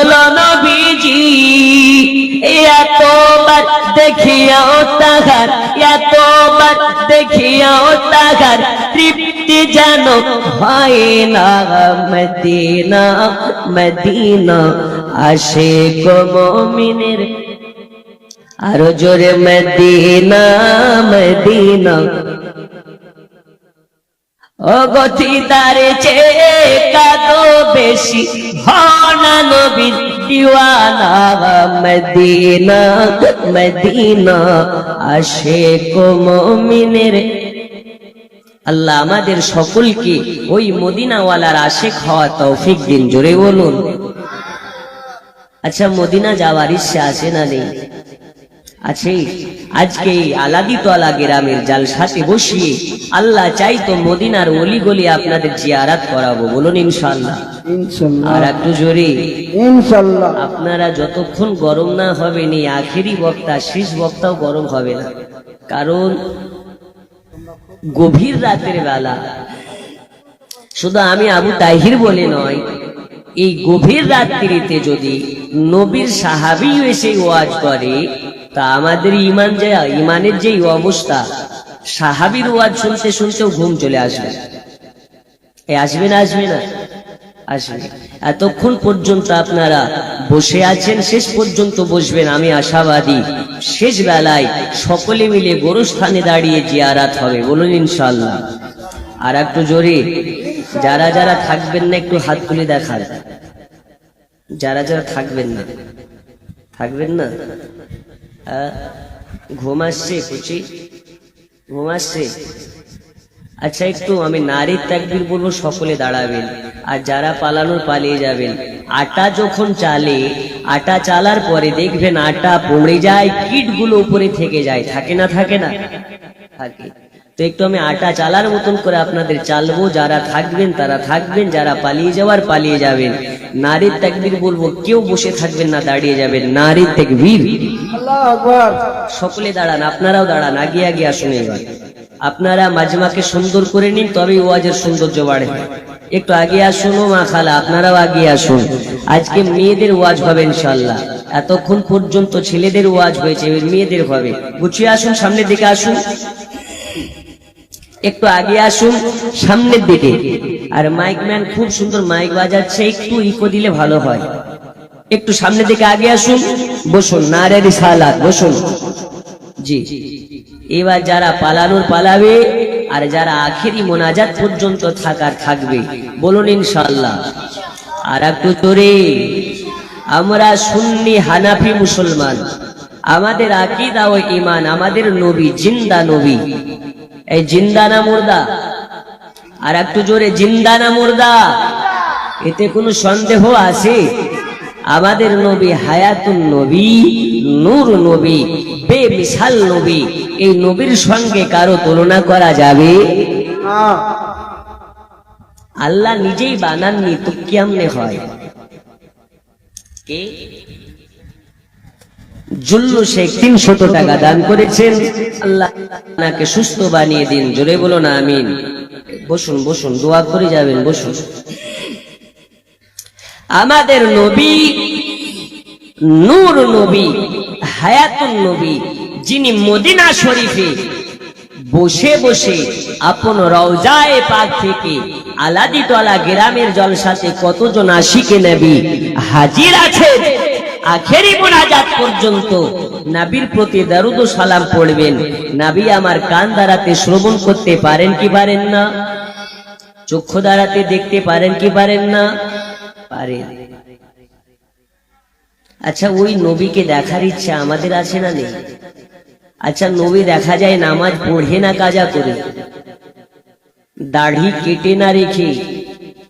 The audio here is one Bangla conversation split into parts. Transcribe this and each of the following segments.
হলো নবীজি এতবার দেখিয়াও তাহার এতবার দেখিয়াও তাহার, তৃপ্তি যেন হয় না মদিনা মদিনা। আসে গো মমিনের আরও জোরে, মদিনা মদিনা। ও গতিদারে চেয়ে কাদো বেশি। দিওয়ানা মদিনা মদিনা আসে আল্লাহ আমাদের সকলকে ওই মদিনাওয়ালার আশেক হওয়া তৌফিক দিন, জোরে বলুন। আচ্ছা মদিনা যাওয়ার ইচ্ছা আছে না নেই? আছে। আজকে এই আলাদিতলা গ্রামের জালসাতে বসিয়ে আল্লাহ চাই তো মদিনার অলি গলি আপনাদের জিয়ারাত করাবো বলুন ইনশাল্লাহ আর একটু জোরে। ইনশাল্লাহ আপনারা যতক্ষণ গরম না হবে নি আখেরি বক্তা শেষ বক্তাও গরম হবে না। কারণ গভীর রাতের বেলা। শুধু আমি আবু তাহির বলে নয় এই গভীর রাত্রিতে যদি নবীর সাহাবি এসে ওয়াজ করে তা আমাদের ইমান যে ইমানের যেই অবস্থা, সাহাবির ওয়াজ শুনতে শুনতেও ঘুম চলে আসবে। এ আসবে না আসবে না? আসবে। এতক্ষণ পর্যন্ত আপনারা বসে আছেন, শেষ পর্যন্ত বসবেন, আমি আশাবাদী। শেষ বেলায় সকলে মিলে গোরস্থানে দাঁড়িয়ে জিয়ারাত হবে, বলুন ইনশাল্লাহ আর একটু জোরে, যারা যারা থাকবেন না, একটু হাত তুলে দেখান। যারা যারা থাকবেন না থাকবেন না? ঘুম আসছে, কুচি? ঘুম আসছে? আচ্ছা একটু আমি নারীর তাকবির বলব, সকলে দাঁড়াবেন। আর যারা পালানো পালিয়ে যাবেন। আটা যখন চালে, আটা চালার পরে দেখবেন আটা পড়ে যায়, কিটগুলো উপরে থেকে যায়। থাকে না থাকে না? থাকে। তো একটু আমি আটা চালার মতন করে আপনাদের চালবো যারা থাকবেন তারা থাকবেন যারা পালিয়ে যাওয়ার পালিয়ে যাবেন। নারীর তাকবির বলব কেউ বসে থাকবেন না দাঁড়িয়ে যাবেন। নারীর তাকবীর। আল্লাহ আকবার। সকলে দাঁড়ান আপনারাও দাঁড়ান আগে আগে আসুন এবার। আপনারা মাজমাকে সুন্দর করে নিন তবেই ওয়াজের সৌন্দর্য বাড়ে। একটু আগে আসুন ও মা খালা আপনারাও আগে আসুন। আজকে মেয়েদের ওয়াজ হবে ইনশাল্লাহ এতক্ষণ পর্যন্ত ছেলেদের ওয়াজ হয়েছে মেয়েদের হবে। গুছিয়ে আসুন সামনের দিকে আসুন। একটু আগে আসুন, সামনের দিকে। আর মাইক ম্যান খুব সুন্দর মাইক বাজাচ্ছে, একটু ইকো দিলে ভালো হয়। একটু সামনের দিকে আগে আসুন, বসুন নারের সালাদ বসুন। জি। এবার যারা পালানোর পালাবে, আর যারা আখেরি মোনাজাত পর্যন্ত থাকার থাকবে, বলুন ইনশাল্লাহ আর একটু তোরে আমরা সুন্নি হানাফি মুসলমান। আমাদের আকিদা ও ইমান আমাদের নবী, জিন্দা নবী। এই জিন্দা না মুর্দা। আর একটু জোরে জিন্দা না মুর্দা। এতে কোনো সন্দেহ আছে? আমাদের নবী হায়াতুন নবী, নূর নবী বেমিসাল নবী, এই নবীর সঙ্গে কারও তুলনা করা যাবে? আল্লাহ নিজেই বানাননি, তো কেমনে হয়। কে? শেখ টাকা দান করেছেন। সুস্থ বানিয়ে দিন, জোরে না বসুন বসুন, দোয়া করে যাবেন, বসুন। আমাদের নবী, নূর নবী, হায়াতুন নবী, যিনি মদিনা শরীফে বসে বসে আপন রওজায়ে পাক থেকে আলাদিতলা গ্রামের জলসাতে কতজন আশিকে নবী হাজির আছেন আখেরি মোনাজাত পর্যন্ত নাবির প্রতি দারুদ সালাম পড়বেন। নাবি আমার কান দ্বারাতে শ্রবণ করতে পারেন কি পারেন না? চক্ষু দ্বারাতে দেখতে পারেন কি পারেন না? পারেন। আচ্ছা ওই নবীকে দেখার ইচ্ছা আমাদের আছে না নেই? আচ্ছা নবী দেখা যায় নামাজ পড়ে না কাজা করে? দাড়ি কেটে না রেখে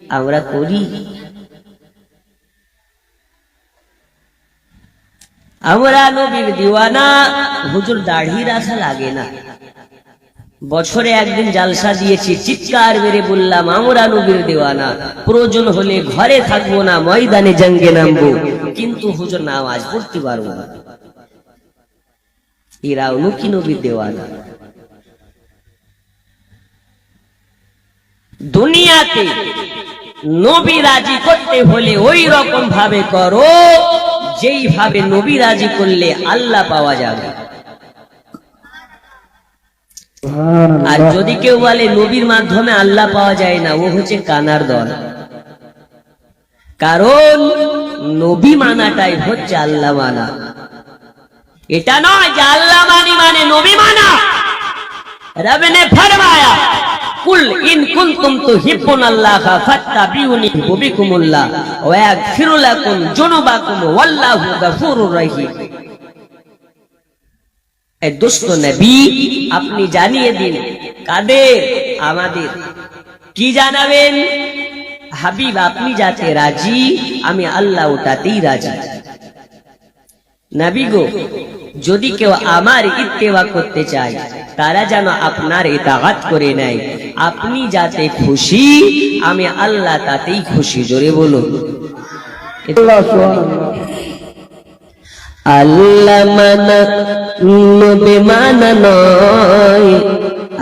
আমরা করি? আমরা নবীর দিওয়ানা। হুজুর দাড়ি রাখা লাগে না। বছরে একদিন জালসা দিয়েছি, চিৎকার মেরে বললাম, আমরা নবীর দেওয়ানা। প্রয়োজন হলে ঘরে থাকব না, ময়দানে জঙ্গে নামবো। কিন্তু হুজুর নামাজ পড়তে পারব না। এরাও কি নবীর দেওয়ানা। দুনিয়াতে নবী রাজি করতে হলে ওই রকম ভাবে করো। যেইভাবে নবী রাজি করলে আল্লাহ পাওয়া যাবে। আর যদি কেউ বলে নবীর মাধ্যমে আল্লাহ পাওয়া যায় না ও হচ্ছে কানার দল। কারণ নবী মানাটাই হচ্ছে আল্লাহ মানা। এটা নয় যে আল্লাহ মানি মানে নবী মানা। রব ফরমায়া। কুল ইন কুনতুম তুহিব্বুন আল্লাহ ফাত্তাবিউনি হুবিকুমুল্লাহ ওয়া লাকুম ওয়াল্লাহু গাফুরুর রহিম। দোস্ত নবী, আপনি জানিয়ে দিন, কাদের? আমাদের। কি জানাবেন? হাবিব, আপনি যাতে রাজি, আমি আল্লাহ তাতেই রাজি। নাবি গো, যদি কেউ আমার ইত্তেবা করতে চায় তারা যেন আপনার ইতাহাত করে নেয়। আপনি যাতে খুশি আমি আল্লাহ তাতেই খুশি জোরে বলুন। আল্লাহ মানা নবী মানা নয়।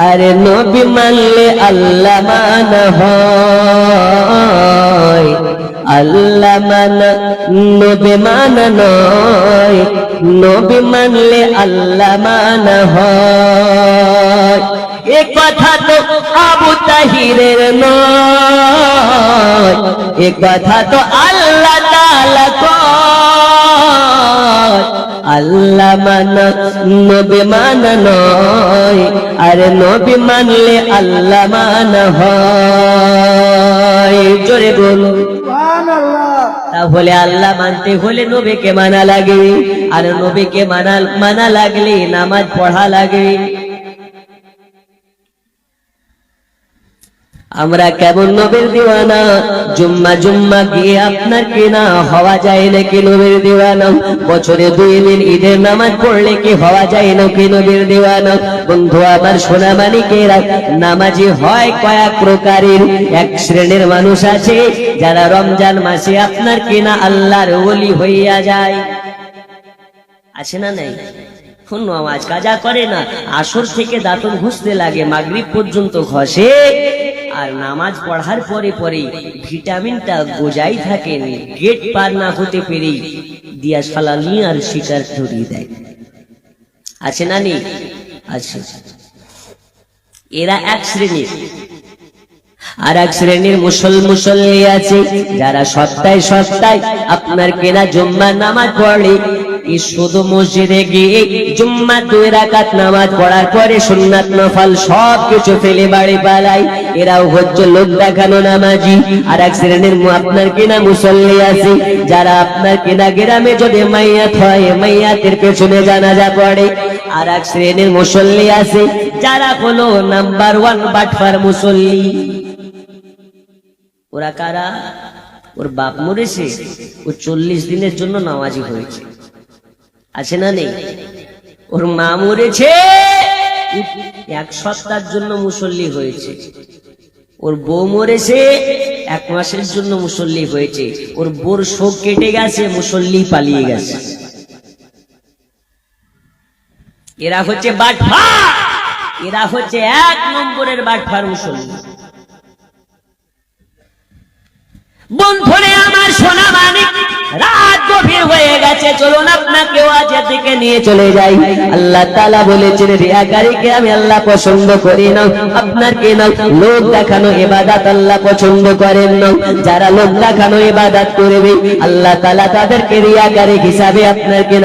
আরে নবী মানলে আল্লাহ মানা হয়। আল্লাহ মানা, নবী মানা নয়। নবী মানলে আল্লাহ মানা হয়। এ কথা তো আবু তাহিরের নয়। এ কথা তো আল্লাহ তাআলা কয়। আল্লাহ মানা, নবী মানা নয়। আরে নবী মানলে আল্লাহ মানা হয়। জোরে। তাহলে আল্লাহ মানতে হলে নবীকে মানা লাগে। আর নবীকে মানা মানা লাগলে নামাজ পড়া লাগে। আমরা কেমন নবীর দিওয়ানা? জুম্মা জুম্মা গিয়ে আপনার কিনা হওয়া যায় নাকি নবীর দিওয়ানা? বছরে দুই দিন ঈদের নামাজ পড়লে কি হওয়া যায় নাকি নবীর দিওয়ানা? বন্ধু, আমার সোনা মানিকেরা নামাজি হয় কয়েক প্রকারের। এক শ্রেণির মানুষ আছে, যারা রমজান মাসে আপনার কিনা আল্লাহর ওলি হইয়া যায়। আছে না নাই? কোন নামাজ কাজা করে না। আসর থেকে দাঁতন ঘষতে লাগে, মাগরিব পর্যন্ত ঘষে। আর নামাজ পড়ার পরে পরে ভিটামিনটা গোজাই থাকে, গেট পার না হতে পেরে দিয়া সালানি আর শিকার ধরিয়ে দেয়। আছে না নেই? আছে। এরা এক শ্রেণির। আর এক শ্রেণির মুসল মুসল্লি আছে, যারা সপ্তাহে সপ্তাহে আপনার কেনা জুম্মার নামাজ পড়ে। শুধু মসজিদে গিয়ে জুম্মা দুই রাকাত নামাজ পড়ার পরে সুন্নাত নফল সব কিছু ফেলে বাড়ি এরাও হচ্ছে লোক দেখানো নামাজি। আর এক শ্রেণির আপনার কেনা মুসল্লি আছে। যারা আপনার কেনা গ্রামে যদি মাইয়াত হয় মাইয়াতের পেছনে জানাজা পড়ে। আর এক শ্রেণির মুসল্লি আছে, যারা হলো নাম্বার ওয়ান বাটফার মুসল্লি। ওরা কারা? ওর বাপ মরেছে। ও চল্লিশ দিনের জন্য নামাজি হয়েছে। আছে না নেই? ওর মা মরেছে। এক সপ্তাহের জন্য মুসল্লি হয়েছে। ওর বউ মরেছে, এক মাসের জন্য মুসল্লি হয়েছে। ওর বোর শোক কেটে গেছে, মুসল্লি পালিয়ে গেছে। এরা হচ্ছে বাটফার। এরা হচ্ছে এক নম্বরের বাটফার মুসল্লি। বন্ধুরে, আমার সোনা মানিক আপনার যারা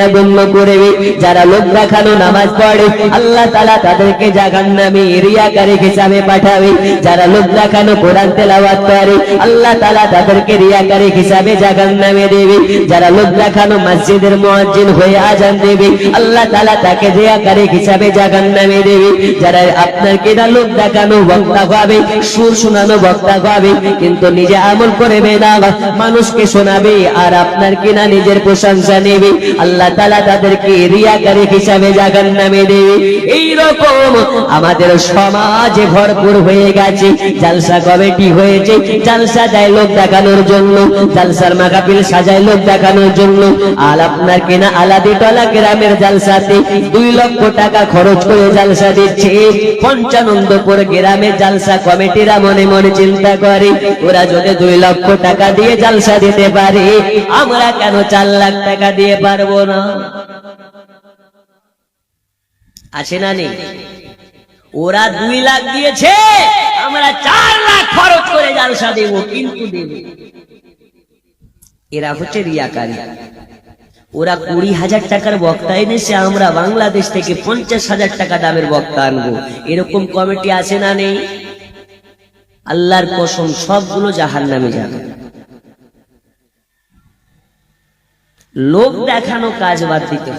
গণ্য করবে। যারা লোক দেখানো নামাজ পড়ে, আল্লাহ তালা তাদেরকে জাগান নামে রিয়াকারী হিসাবে পাঠাবে। যারা লোক দেখানো কোরআন তেলাওয়াত করে, আল্লাহ তালা তাদেরকে রিয়াকারী হিসাবে জাগান নামে দেবে, যারা লোক দেখানো মসজিদের মুয়াজ্জিন হয়ে আজান দেবে, আল্লাহ তালা তাকে রিয়াকারী হিসাবে জাগান নামে দেবে। যারা আপনার কেনা লোক দেখানো বক্তা হবে সুর শোনানো বক্তা হবে কিন্তু নিজে আমল করবে না, মানুষকে শোনাবে আর আপনার কিনা নিজের প্রশংসা নেবে। আল্লাহ তালা তাদেরকে রিয়াকারী হিসাবে জাগান নামে দেবে। এইরকম আমাদের সমাজে ভরপুর হয়ে গেছে। জালসা কমিটি হয়েছে, জালসা দেয় লোক দেখানোর জন্য। জালসার মাকাপিল সাজায় লোক দেখানোর জন্য আর আপনার কিনা আলাদিটলা গ্রামের জালসাতে দুই লক্ষ টাকা খরচ করে জালসা দিচ্ছে। পঞ্চানন্দপুর গ্রামের জালসা কমিটিরা মনে মনে চিন্তা করে, ওরা যদি দুই লক্ষ টাকা দিয়ে জালসা দিতে পারে, আমরা কেন চার লাখ টাকা দিয়ে পারব না? আছে না নেই? ওরা দুই লাখ দিয়েছে, আমরা চার লাখ খরচ করে জালসা দেব, কিন্তু দেব। এরা হচ্ছে রিয়াকারী। ওরা কুড়ি হাজার টাকার বক্তা এনেছে আমরা বাংলাদেশ থেকে পঞ্চাশ হাজার টাকা দামের বক্তা আনব। এরকম কমিটি আছে না নেই? আল্লাহর কসম সবগুলো জাহান নামে যাবে। লোক দেখানো কাজ বাদ দিতে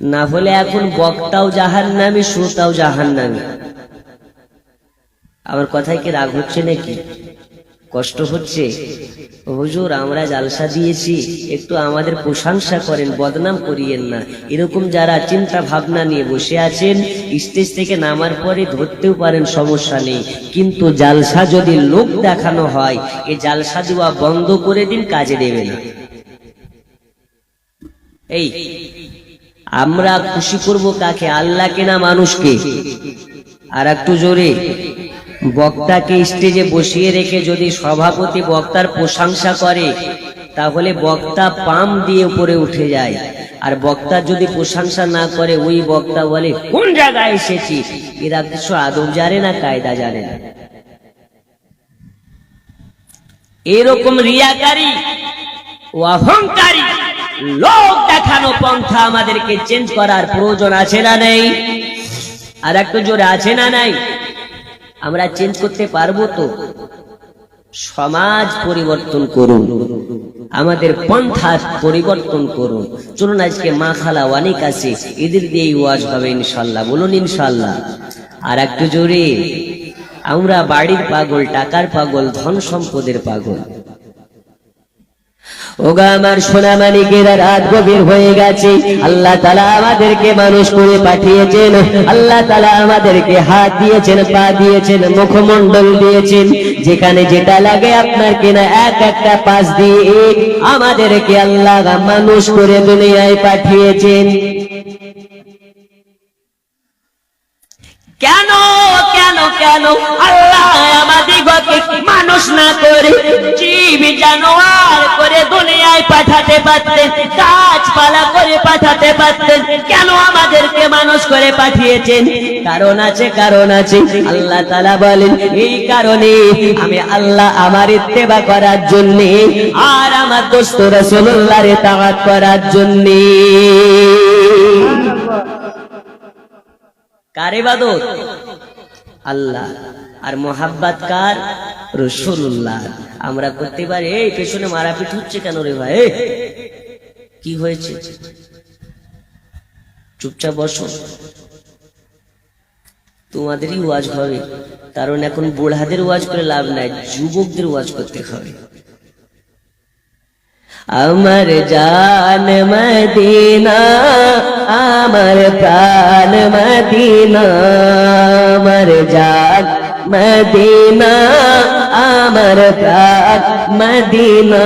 না হলে এখন বক্তাও জাহান নামে শ্রোতাও জাহান নামে আমার কথায় কি রাগ হচ্ছে নাকি? কষ্ট হচ্ছে। হুজুর, আমরা জালসা দিয়েছি, একটু আমাদের প্রশংসা করেন, বদনাম করিয়েন না। এরকম যারা চিন্তা ভাবনা নিয়ে বসে আছেন, স্টেজ থেকে নামার পরে ধরতেও পারেন সমস্যা নেই। কিন্তু জালসা যদি লোক দেখানো হয়, এ জালসা দেওয়া বন্ধ করে দিন, কাজে দেবে না। এই, আমরা খুশি করব কাকে? আল্লাহকে না মানুষকে। আর একটু জোরে। বক্তাকে স্টেজে বসিয়ে রেখে যদি সভাপতি বক্তার প্রশংসা করে, তাহলে বক্তা পাম দিয়ে উপরে উঠে যায়। আর বক্তা যদি প্রশংসা না করে, ওই বক্তা বলে, কোন জায়গায় এসেছি? এরা কিছু আদব জানে না, কায়দা জানে না। এরকম রিয়াকারী ও অহংকারী লোক দেখানো পন্থা আমাদেরকে চেঞ্জ করার প্রয়োজন আছে না নেই? আর একটু জোরে আছে না নাই? আমরা চেঞ্জ করতে পারব তো? সমাজ পরিবর্তন করুন। আমাদের পন্থা পরিবর্তন করুন। চলুন আজকে মা খালা অনেক আছে, এদের দিয়েই ওয়াজ হবে ইনশাল্লাহ। বলুন ইনশাল্লাহ। আর একটু জোরে, আমরা বাড়ির পাগল, টাকার পাগল, ধন সম্পদের পাগল। ওগা আল্লাহ তালা আমাদেরকে হাত দিয়েছেন, পা দিয়েছেন, মুখমণ্ডল দিয়েছেন। যেখানে যেটা লাগে আপনার কিনা এক একটা পাশ দিয়ে আমাদেরকে আল্লাহ মানুষ করে দুনিয়ায় পাঠিয়েছেন। কেন কেন কেন? আল্লাহ আমাদিগকে মানুষ না করে, জীব জানোয়ার করে দুনিয়ায় পাঠাতে পারতেন, গাছপালা করে পাঠাতে পারতেন, কেন আমাদেরকে মানুষ করে পাঠিয়েছেন? কারণ আছে কারণ আছে। আল্লাহ তালা বলেন, এই কারণে আমি আল্লাহ আমার ইত্তেবা করার জন্যে আর আমার দোস্ত রসুল্লাহ রে তাওয়াত করার জন্যে কার ইবাদত? আল্লাহ। আর মোহাব্বত কার? রসুল্লাহ আমরা করতে পারি, এই পেছনে মারাপিট হচ্ছে কেন রে ভাই? কি হয়েছে? চুপচাপ বসো। তোমাদেরই ওয়াজ হবে। কারণ এখন বুড়াদের ওয়াজ করে লাভ নাই, যুবকদের ওয়াজ করতে হবে। আমার জান মদিনা, আমার প্রাণ মদিনা, আমার জান মদিনা, আমার প্রাণ মদিনা।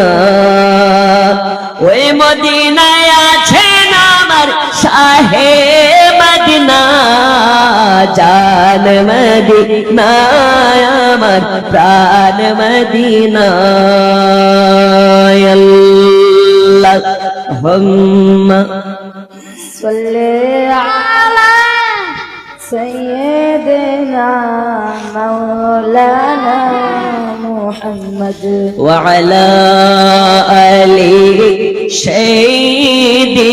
ওই মদিনায় আছেন আমার শাহে জান মদিনা, আমার প্রাণ মদিনা। هم صل على سيدنا مولانا محمد وعلى آله سيدنا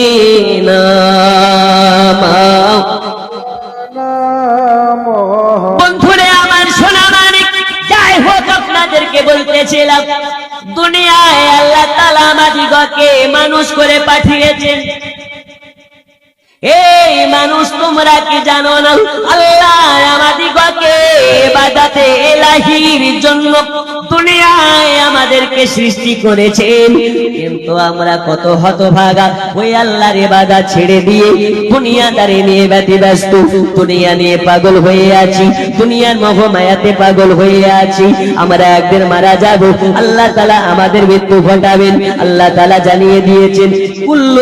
محمد আপনাদেরকে বলতেছিলাম দুনিয়ায় আল্লাহ তালা আমাদিগকে মানুষ করে পাঠিয়েছেন। এই মানুষ, তোমরা কি জানো না? আল্লাহ আমাদিগকে বাদাতে এলাহির জন্য দুনিয়ায় আমাদেরকে সৃষ্টি করেছেন। কিন্তু আমরা কত ওই ছেড়ে দিয়ে দুনিয়াদারি নিয়ে দুনিয়া নিয়ে পাগল হয়ে আছি, দুনিয়ার পাগল হয়ে আছি। আমরা একদিন মারা যাব, আল্লাহ তালা আমাদের মৃত্যু ঘটাবেন। আল্লাহ তালা জানিয়ে দিয়েছেন, কুল্লু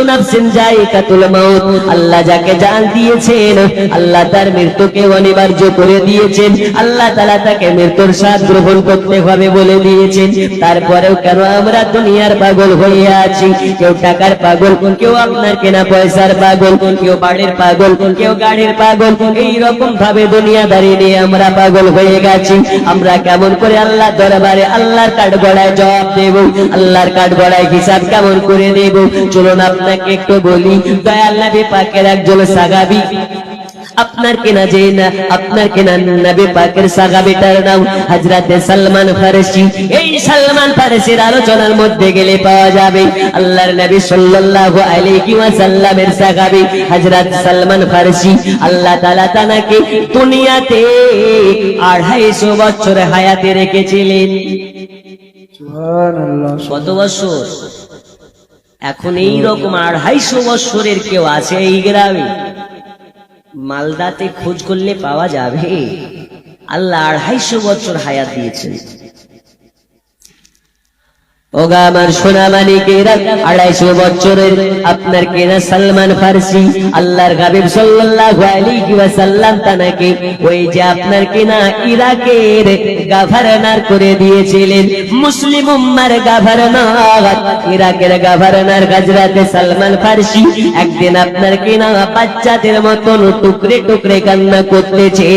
মাউত, আল্লাহ যাকে জান দিয়েছেন, আল্লাহ তার মৃত্যুকে অনিবার্য করে দিয়েছেন, আল্লাহ তালা তাকে মৃত্যুর স্বাদ গ্রহণ করতে হবে বলে দিয়েছেন। তারপরেও কেন আমরা দুনিয়ার পাগল হয়ে আছি? কেউ টাকার পাগল, কেউ আপনার কেনা পয়সার পাগল, কেউ বাড়ির পাগল, কেউ গাড়ির পাগল, এই রকম ভাবে দুনিয়াদারি নিয়ে আমরা পাগল হয়ে গেছি। আমরা কেমন করে আল্লাহ দরবারে আল্লাহর কাঠ গড়ায় জবাব দেব? আল্লাহর কাঠ গড়ায় হিসাব কেমন করে দেব? চলুন আপনাকে একটু বলি, দয়াল নবী পাকের একজন সাগাবি আপনার কেনা যে না আপনার কেনা নবী পাকের সাগাবিটার নাম হযরতে সালমান ফারসি। এই সালমান ফারসির আলোচনার মধ্যে গেলে পাওয়া যাবে আল্লাহর নবী সাল্লাল্লাহু আলাইহি ওয়াসাল্লামের সাগাবি হযরত সালমান ফারসি। আল্লাহ তাআলা তানাকে দুনিয়াতে আড়াইশো বছর হায়াতে রেখেছিলেন। সুবহানাল্লাহ। কত বছর? এখন এই রকম আড়াইশো বৎসরের কেউ আছে এই গ্রামে। মালদাতে খোঁজ করলে পাওয়া যাবে। আল্লাহ আড়াইশো বছর হায়াত দিয়েছেন। মুসলিম উম্মার গভর্নর, ইরাকের গভর্নর হযরতে সালমান ফার্সি একদিন আপনার কেনা বাচ্চাদের মতন টুকরে টুকরে কান্না করতেছে।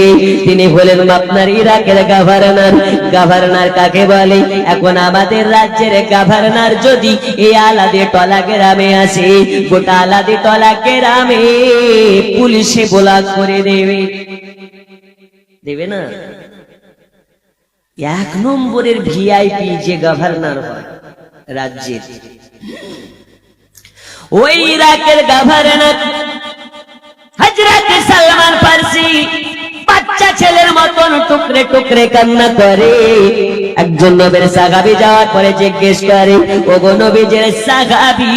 তিনি হলেন আপনার ইরাকের গভর্নর। গভর্নর কাকে বলে? এখন আমাদের রাজ্যের গভর্নর যদি এই আলাদে টলা গ্রামে আসে, গোটা আলাদে টলা গ্রামে পুলিশে ব্লক করে দেবে। দেবে না? এক নম্বরের ভিআইপি যে গভর্নর হয়, রাজ্যের। ওই ইরাকের গভর্নর হজরত সালমান ফার্সি বাচ্চা ছেলের মতন টুকরে টুকরে কান্না করে। একজন নবীর সাগাবি যাওয়ার পরে জিজ্ঞেস করে ও গো নবীজের সাগাবি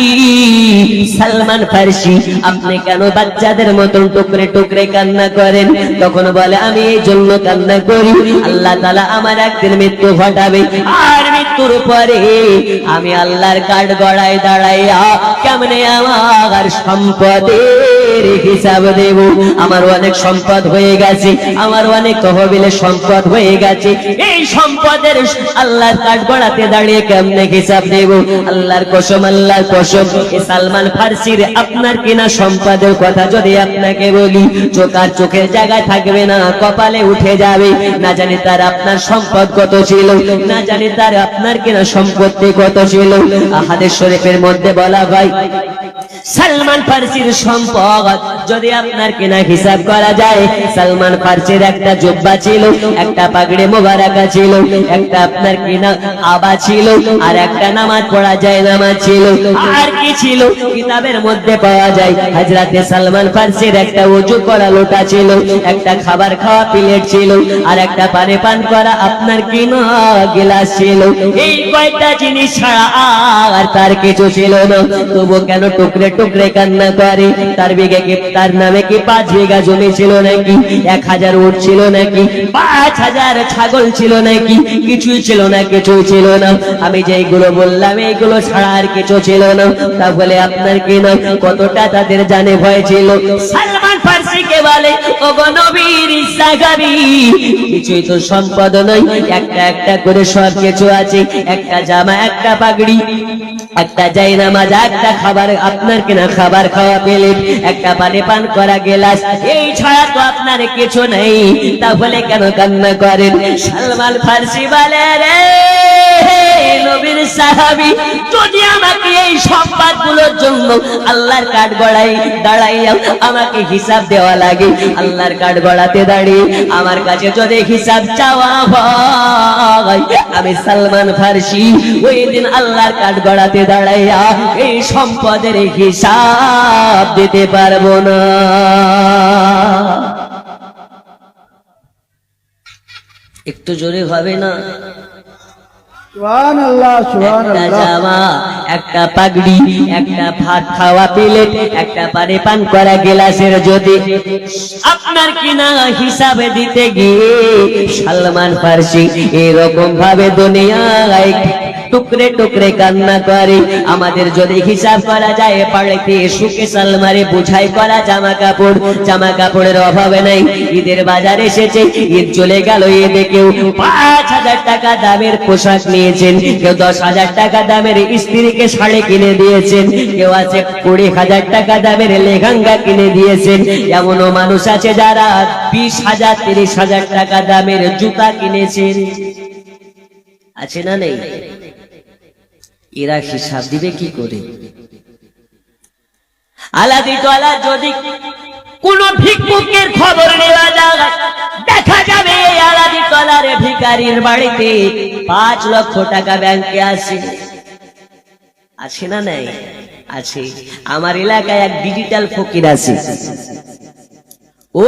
সালমান ফার্সি, আপনি কেন বাচ্চাদের মতন টুকরে টুকরে কান্না করেন? তখন বলে, আমি এই জন্য কান্না করি, আল্লাহ তালা আমার একদিন মৃত্যু ঘটাবে, আর মৃত্যুর পরে আমি আল্লাহর কাঠ গড়ায় দাঁড়াইয়া কেমনে আমার সম্পদের হিসাব দেব। আমার অনেক সম্পদ হয়ে গেছে। আমার অনেক তহবিলের সম্পদ হয়ে গেছে। এই সম্পদের আল্লাহর কাঠ গড়াতে দাঁড়িয়ে কেমনে হিসাব দেব? আল্লাহর কসম আল্লাহর কসম। সালমান ফার্সির আপনার কিনা সম্পদের কথা যদি আপনাকে বলি চোখার চোখের জায়গায় থাকবে না, কপালে উঠে যাবে। না জানি তার আপনার সম্পদ কত ছিল, না জানি তার আপনার কিনা সম্পত্তি কত ছিল। আহাদের শরীফের মধ্যে বলা হয় সালমান ফার্সির সম্পদ। যদি আপনার কেনা হিসাব করা যায়, সালমান ফার্সির একটা জব্বা ছিল, একটা পাগড়ে মোবারকা ছিল, একটা আপনার কিনা আবা ছিল, আর একটা নামাজ পড়া যায় নামাজ ছিল। আর কি ছিল? কিতাবের মধ্যে পাওয়া যায় হাজরাতে সালমান ফার্সির একটা উজু করা লোটা ছিল, একটা খাবার খাওয়া প্লেট ছিল, আর একটা পানি পান করা আপনার কিনা গিলাস ছিল। এই কয়টা জিনিস ছাড়া আর তার কিছু ছিল না। তবু কেন টুকরে টুকরে কান্না করে তার বিঘে কি তার নামে কি পাঁচ বিঘা জমি ছিল নাকি? এক হাজার উট ছিল নাকি? পাঁচ হাজার ছাগল ছিল নাকি? কিছুই ছিল না, কিছুই ছিল না। আমি যেগুলো বললাম, এইগুলো ছাড়া আর কিছু ছিল না। তাহলে আপনার কি না কতটা তাদের জানে ভয় ছিল? সালমান ফার্সিকে বলে? ও কিছুই তো সম্পদ নয়। একটা একটা করে সব কিছু আছে। একটা জামা, একটা পাগড়ি, একটা যাই নামাজ একটা খাবার। আপনার কিনা খাবার খাওয়া প্লেট, একটা পানি পান করা গেলাস। এই ছাড়া তো আপনার কিছু নেই। তাহলে কেন কান্না করেন? সালমান ফার্সি বলে রে নবীর সাহাবি, যদি আমাকে এই সম্পদগুলোর জন্য আল্লাহর কাঠ গড়াই, দাঁড়াইয়া আমাকে হিসাব দেওয়া লাগে, আল্লাহর কাঠ গড়াতে দাঁড়িয়ে আমার কাছে যদি হিসাব চাওয়া হয়, আমি সালমান ফার্সি, ওই দিন আল্লাহর কাঠ গড়াতে দাঁড়াইয়া এই সম্পদের হিসাব দিতে পারব না। একটু জোরে হবে না? একটা পাগড়ি, একটা ভাত খাওয়া প্লেট, একটা পানি পান করা গেলাসের যদি আপনার কিনা হিসাবে দিতে গিয়ে সালমান ফার্সি এরকম ভাবে দুনিয়ায় টুকরে টুকরে কান্না করে। আমাদের যদি হিসাব করা যায়, পাড়েতে সুখে সালমারে বুঝাই করা জামা কাপড়। জামা কাপড়ের অভাবে নাই। ঈদের বাজার এসেছে, ঈদ চলে গেল, ঈদে কেউ পাঁচ হাজার টাকা দামের পোশাক নিয়েছেন। কেউ দশ হাজার টাকা দামের স্ত্রীকে শাড়ি কিনে দিয়েছেন। কেউ আছে কুড়ি হাজার টাকা দামের লেহেঙ্গা কিনে দিয়েছেন। এমনও মানুষ আছে যারা বিশ হাজার, তিরিশ হাজার টাকা দামের জুতা কিনেছেন। আছে না নেই? এরা হিসাব দিবে কি করে? আলাদি যদি কোন ভিক্ষুকের খবর নেওয়া যায়। দেখা যাবে আলাদি টলার ভিকারির বাড়িতে পাঁচ লক্ষ টাকা ব্যাংকে আছে। আছে না নাই? আছে। আমার এলাকায় এক ডিজিটাল ফকির আছে। ও,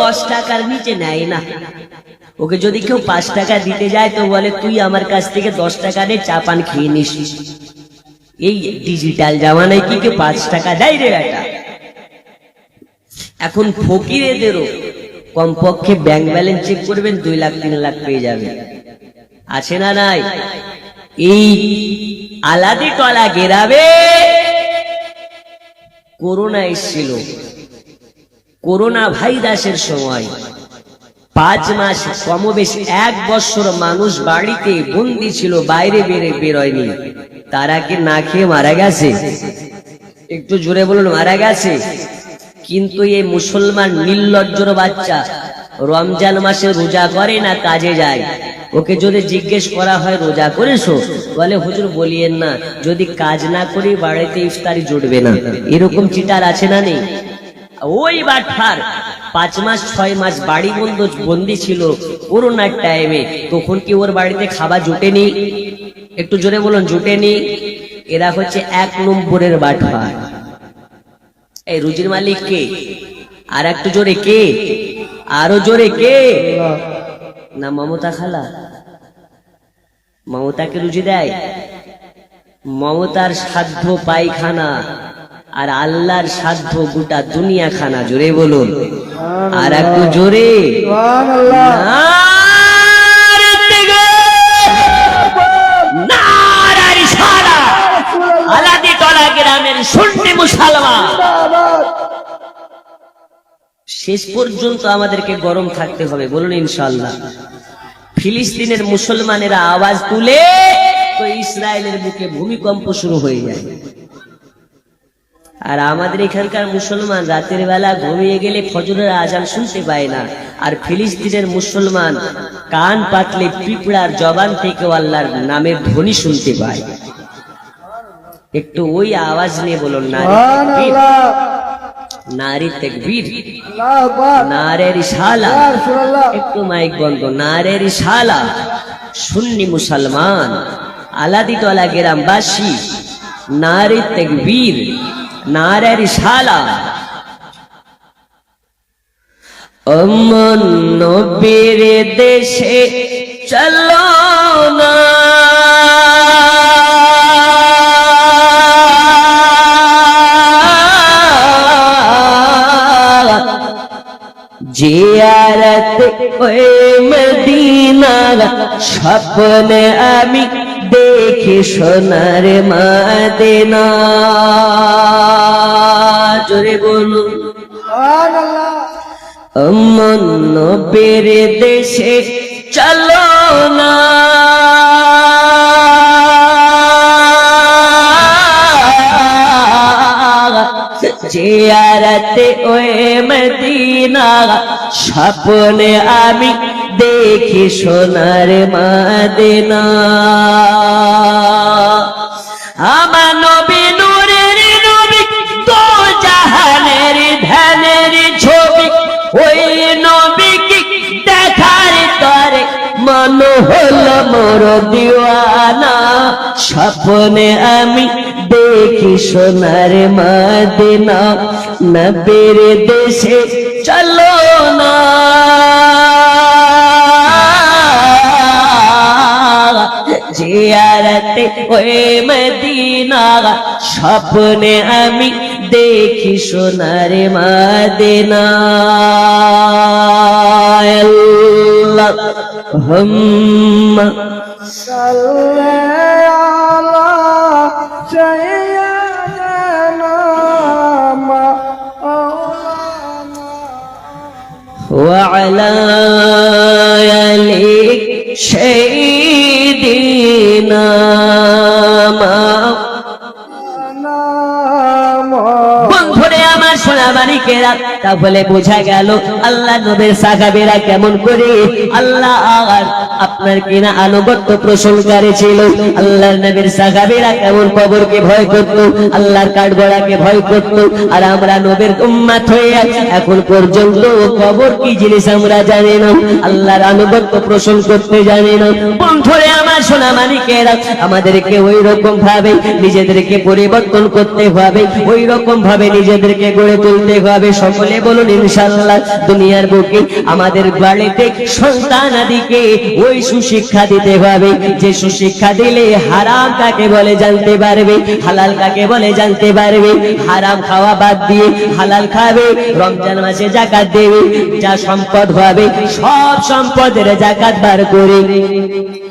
দশ টাকার নিচে নেয় না। ওকে যদি কেউ পাঁচ টাকা দিতে যায়, তো বলে, তুই আমার কাছ থেকে দশ টাকা দিয়ে চা পান খেয়ে নিস। এই ডিজিটাল জামানায় কি কেউ পাঁচ টাকা দেয় রে এটা এখন ফকিরেদেরও কমপক্ষে ব্যাংক ব্যালেন্স চেক করবেন, দুই লাখ, তিন লাখ পেয়ে যাবে। আছে না নাই? এই আলাদি টলা গেরাবে করোনা এসেছিল। করোনা ভাইরাসের সময় পাঁচ মাস কমবেশ এক বছর মানুষ বাড়িতে বন্দি ছিল, বাইরে বেরে বেরোয়নি। তারা কি না খেয়ে মারা গেছে? একটু জোরে বলুন, মারা গেছে? কিন্তু এই মুসলমান নির্লজ্জর বাচ্চা রমজান মাসে রোজা করে না, কাজে যায়। ওকে যদি জিজ্ঞেস করা হয়, রোজা করেছ? বলে, হুজুর, বলিয়েন না। যদি কাজ না করি, বাড়িতে ইফতারি জুটবে না। এরকম চিটার আছে না নেই? ওই বাঠার পাঁচ মাস, ছয় মাস বাড়ি বন্ধ বন্দি ছিল করোনার টাইমে তখন কি ওর বাড়িতে খাবার জুটেনি? একটু জোরে বলুন, জুটেনি? এরা হচ্ছে এক নম্বরের বাঠার এই রুজির মালিক কে? আর একটু জোরে কে? আরও জোরে কে? না, মমতা খালা। মমতাকে রুজি দেয়? মমতার সাধ্য পায়খানা। আর আল্লাহর সাধ্য গোটা দুনিয়া খানা জোরে বলুন। আর একটু জোরে। শেষ পর্যন্ত আমাদেরকে গরম থাকতে হবে বলুন ইনশাল্লাহ ফিলিস্তিনের মুসলমানেরা আওয়াজ তুলে তো ইসরায়েলের বুকে ভূমিকম্প শুরু হয়ে যায়। আর আমাদের এখানকার মুসলমান রাতের বেলা ঘুমিয়ে গেলে ফজরের আজান শুনতে পায় না। আর ফিলিস্তিনের মুসলমান কান পাতলে পিঁপড়ার জবান থেকে আল্লাহর নামের ধ্বনি শুনতে পায়। একটু ওই আওয়াজ নিয়ে বলুন না নারী তেকবীর। নারের শালা একটু মাইক বন্ধ। নারের শালা সুন্নি মুসলমান। আলাদিতলা গ্রামবাসী। নারী তেকবীর। নারের শালা অমন নবীর দেশে চলো না। জিয়ারত ওই মদিনা স্বপ্নে আমি দেখি সোনার মাদিনা। জোরে বলুন। অমন নবীর দেশে চলো না। জিয়ারতে ওই মদিনা, স্বপ্নে আমি দেখি সোনার মাদিনা। আমার নবী হলো দিওয়ানা, স্বপ্নে আমি দেখি সোনার মাদিনা। না নবীর দেশে চলো না। জিয়ারতে ওই মদিনা, স্বপ্নে আমি দেখি সোনার মাদিনা। اللهم صل على سيدنا مولانا وعلى آل سيدنا মানিকেরা তাহলে বোঝা গেল আল্লাহ নবীর সাহাবেরা কেমন করে? আল্লাহ আপনার কিনা আনুগত্য প্রশংসারে ছিল। নবীর সাহাবেরা কেমন কবরকে ভয় করত? আল্লাহর কাঠগড়াকে ভয় করত। আর আমরা নবীর উম্মাত এখন পর্যন্ত কবর কি জিনিস আমরা জানি না। আল্লাহর আনুগত্য পোষণ করতে জানি না। সোনা মানিকেরা আমাদেরকে ওই রকম ভাবে নিজেদেরকে পরিবর্তন করতে হবে ওই রকম ভাবে নিজেদেরকে গড়ে তুলতে হবে। সকলে বলুন ইনশাল্লাহ দুনিয়ার বুকে আমাদের বাড়িতে সন্তান আদিকে ওই সুশিক্ষা দিতে হবে। যে সুশিক্ষা দিলে হারাম কাকে বলে জানতে পারবে, হালাল কাকে বলে জানতে পারবে। হারাম খাওয়া বাদ দিয়ে হালাল খাবে, রমজান মাসে জাকাত দেবে, যা সম্পদ হবে, সব সম্পদের জাকাত বার করে।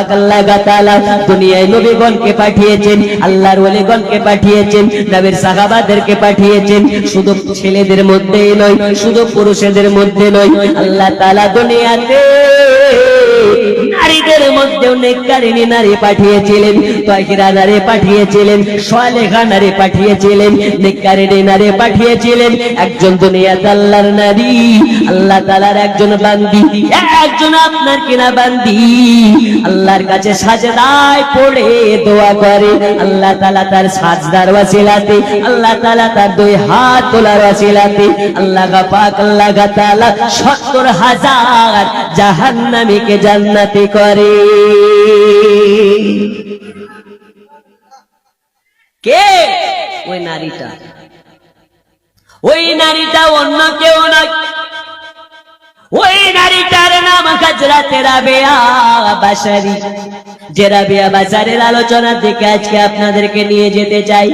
পাক আল্লাহ তাআলা দুনিয়ায় নবীগণকে পাঠিয়েছেন, আল্লাহর ওলিগণকে পাঠিয়েছেন, নবীর সাহাবাদেরকে পাঠিয়েছেন। শুধু ছেলেদের মধ্যেই নয়, শুধু পুরুষেদের মধ্যে নয়, আল্লাহ তাআলা দুনিয়াতে মধ্যেও নেককারিনী নারী পাঠিয়েছিলেন, তহিরা নারী পাঠিয়েছিলেন নারী পাঠিয়েছিলেন নেককারিনী নারী পাঠিয়েছিলেন। একজন আল্লাহর নারী, আল্লাহ তালার একজন বান্দি, একজন আপনার কিনা বান্দি। আল্লাহর কাছে সাজদায় পড়ে দোয়া করে, আল্লাহ তালা তার সাজদার ওয়াসিলাতে, আল্লাহ তালা তার দুই হাত তোলার ওয়াসিলাতে, আল্লাহ পাক, আল্লাহ তালা সত্তর হাজার জাহান্নামীকে জান্নাতি করে। কে? ওই নারীটা। ওই নারীটা অন্য কেউ নয়। ওই নারীটার নাম হাজরাতে রাবেয়া বাসারি যে বাজারের আজকে আপনাদেরকে নিয়ে যেতে চাই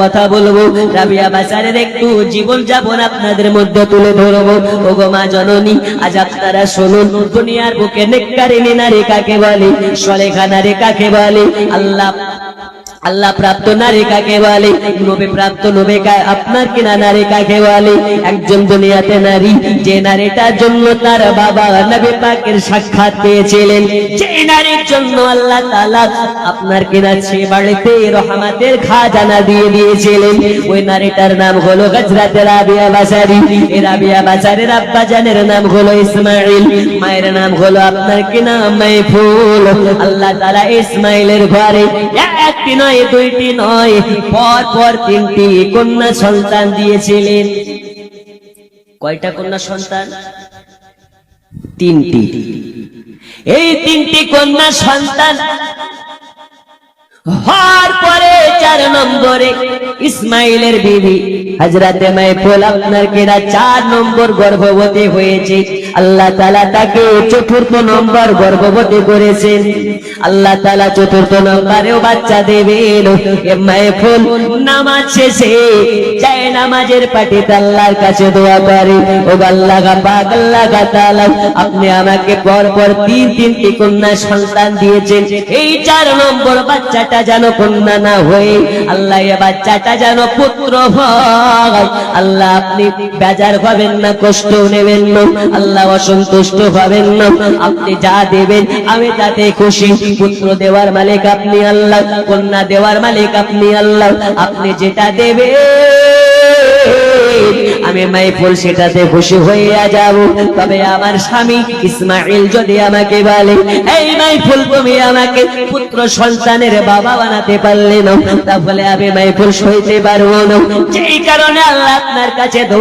কথা বলব। রাবিয়া বাজারের একটু জীবন যাপন আপনাদের মধ্যে তুলে ধরবো। ওগো মা জননী, আজ আপনারা শুনুন, দুনিয়ার বুকে নেককারিনী নারী কাকে বলে, সলেখা নারী কাকে বলে? আল্লাহ আল্লাহ প্রাপ্ত নারী কাকে বলে? নবী প্রাপ্ত নবী কা আপনার কিনা নারী কাকে বলে? একজন দুনিয়াতে নারী, যে নারীটার জন্য তার বাবা নবী পাকের সাক্ষাৎ পেয়েছিলেন, যে নারীর জন্য আল্লাহ তাআলা আপনার কিনা সে বাড়িতে রহমাতের খাজানা দিয়ে দিয়েছিলেন। ওই নারীটার নাম হলো হযরত রাবিয়া বাসারি এই রাবিয়া বাসারের আব্বা জানের নাম হলো ইসমাইল। মায়ের নাম হলো আপনার কিনা মাইফুল। আল্লাহ তাআলা ইসমাইলের ঘরে একটি নয়, দুইটি নয়। পর পর তিনটি কন্যা সন্তান দিয়েছিলেন। কয়টা কন্যা সন্তান? তিনটি। এই তিনটি কন্যা সন্তান হওয়ার পরে চার নম্বরে ইসমাইলের বিবি হাজরাতে মাইফুল আপনার কেনা চার নম্বর গর্ভবতী হয়েছে। আল্লাহ তালা তাকে চতুর্থ নম্বর গর্ভবতী করেছেন। আল্লাহ তালা চতুর্থ নম্বরেও বাচ্চা দেবেন। এ নামাজ শেষে যায় নামাজের পাটিতে আল্লাহর কাছে দোয়া করে, ও আল্লাহ আল্লাহ গা তাআলা, আপনি আমাকে পর পর তিন তিনটি কন্যা সন্তান দিয়েছেন। এই চার নম্বর বাচ্চাটা যেন কন্যা না হয়ে, আল্লাহ বাচ্চাটা যেন পুত্র হয়। আল্লাহ, আপনি বেজার হবেন না, কষ্ট নেবেন না। আল্লাহ, অসন্তুষ্ট হবেন না। আপনি যা দেবেন, আমি তাতে খুশি। পুত্র দেওয়ার মালিক আপনি আল্লাহ, কন্যা দেওয়ার মালিক আপনি আল্লাহ। আপনি যেটা দেবেন আমি মাইফুল সেটাতে খুশি হইয়া যাব। তবে আমার স্বামী ইসমাইল যদি আমাকে বলে, এই মাইফুল, তুমি আমাকে পুত্র সন্তানের বাবা বানাতে পারলে না, তাহলে আমি মাইফুল সইতে পারব না। যেই কারণে আল্লাহ আপনার কাছে